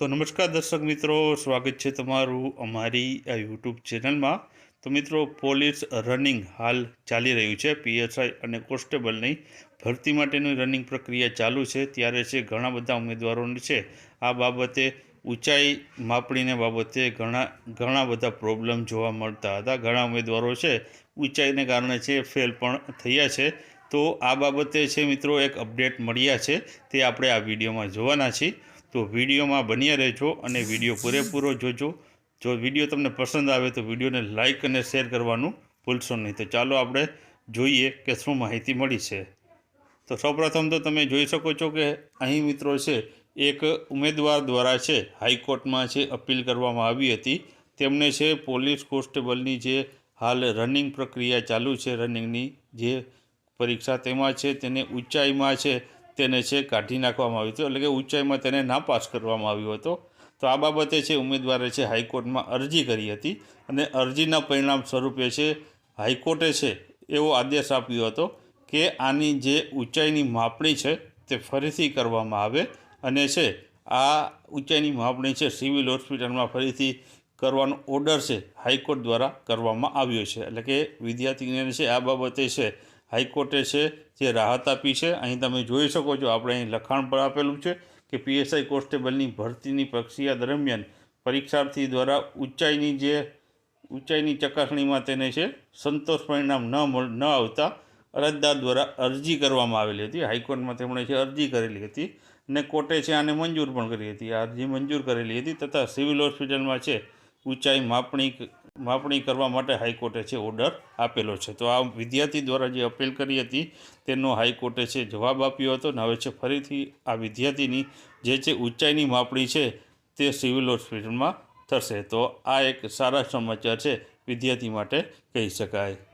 તો નમસ્કાર દર્શક મિત્રો, સ્વાગત છે તમારું અમારી આ યુટ્યુબ ચેનલમાં. તો મિત્રો, પોલીસ રનિંગ હાલ ચાલી રહ્યું છે. પીએસઆઈ અને કોન્સ્ટેબલની ભરતી માટેની રનિંગ પ્રક્રિયા ચાલુ છે. ત્યારે છે ઘણા બધા ઉમેદવારોને છે આ બાબતે ઊંચાઈ માપણીને બાબતે ઘણા ઘણા બધા પ્રોબ્લેમ જોવા મળતા હતા. ઘણા ઉમેદવારો છે ઊંચાઈને કારણે છે ફેલ પણ થયા છે. તો આ બાબતે છે મિત્રો, એક અપડેટ મળ્યા છે. તે આપણે આ વિડીયોમાં જોવાના છીએ. તો વિડીયોમાં બન્યા રહેજો અને વીડિયો પૂરેપૂરો જોજો. જો વીડિયો તમને પસંદ આવે તો વિડીયોને લાઇક અને શેર કરવાનું ભૂલશો નહીં. તો ચાલો આપણે જોઈએ કે શું માહિતી મળી છે. તો સૌપ્રથમ તો તમે જોઈ શકો છો કે અહીં મિત્રો છે, એક ઉમેદવાર દ્વારા છે, હાઈકોર્ટમાં છે, અપીલ કરવામાં આવી હતી. તેમને છે, પોલીસ કોન્સ્ટેબલની જે હાલ રનિંગ પ્રક્રિયા ચાલુ છે, રનિંગની જે પરીક્ષા તેમાં છે, તેને ઊંચાઈમાં છે તેને છે કાઢી નાખવામાં આવ્યું હતું, એટલે કે ઊંચાઈમાં તેને નાપાસ કરવામાં આવ્યો હતો. તો આ બાબતે છે ઉમેદવારે છે હાઈકોર્ટમાં અરજી કરી હતી અને અરજીના પરિણામ સ્વરૂપે છે હાઈકોર્ટે છે એવો આદેશ આપ્યો હતો કે આની જે ઊંચાઈની માપણી છે તે ફરીથી કરવામાં આવે અને છે આ ઊંચાઈની માપણી છે સિવિલ હોસ્પિટલમાં ફરીથી કરવાનો ઓર્ડર છે હાઈકોર્ટ દ્વારા કરવામાં આવ્યો છે. એટલે કે વિદ્યાર્થીને છે આ બાબતે છે હાઈકોર્ટે છે, જે રાહત આપી છે. અહીં તમે જોઈ શકો છો, આપણે અહીં લખાણ પર આપેલું છે કે પીએસઆઈ કોન્સ્ટેબલની ભરતીની પ્રક્રિયા દરમિયાન પરીક્ષાર્થી દ્વારા ઊંચાઈની જે ઊંચાઈની ચકાસણીમાં તેને છે, સંતોષ પરિણામ ન મળ, ન આવતા અરજદાર દ્વારા અરજી કરવામાં આવેલી હતી. હાઈકોર્ટમાં તેમણે છે અરજી કરેલી હતી અને કોર્ટે છે આને મંજૂર પણ કરી હતી. આ અરજી મંજૂર કરેલી હતી તથા સિવિલ હોસ્પિટલમાં છે, ઊંચાઈ માપણી માપણી કરવા માટે હાઈકોર્ટે છે ઓર્ડર આપેલો છે. તો આ વિદ્યાર્થી દ્વારા જે અપીલ કરી હતી, તેનો હાઈકોર્ટે છે જવાબ આપ્યો હતો ને હવે છે ફરીથી આ વિદ્યાર્થીની જે છે ઊંચાઈની માપણી છે, તે સિવિલ હોસ્પિટલમાં થશે. તો આ એક સારા સમાચાર છે વિદ્યાર્થી માટે કહી શકાય.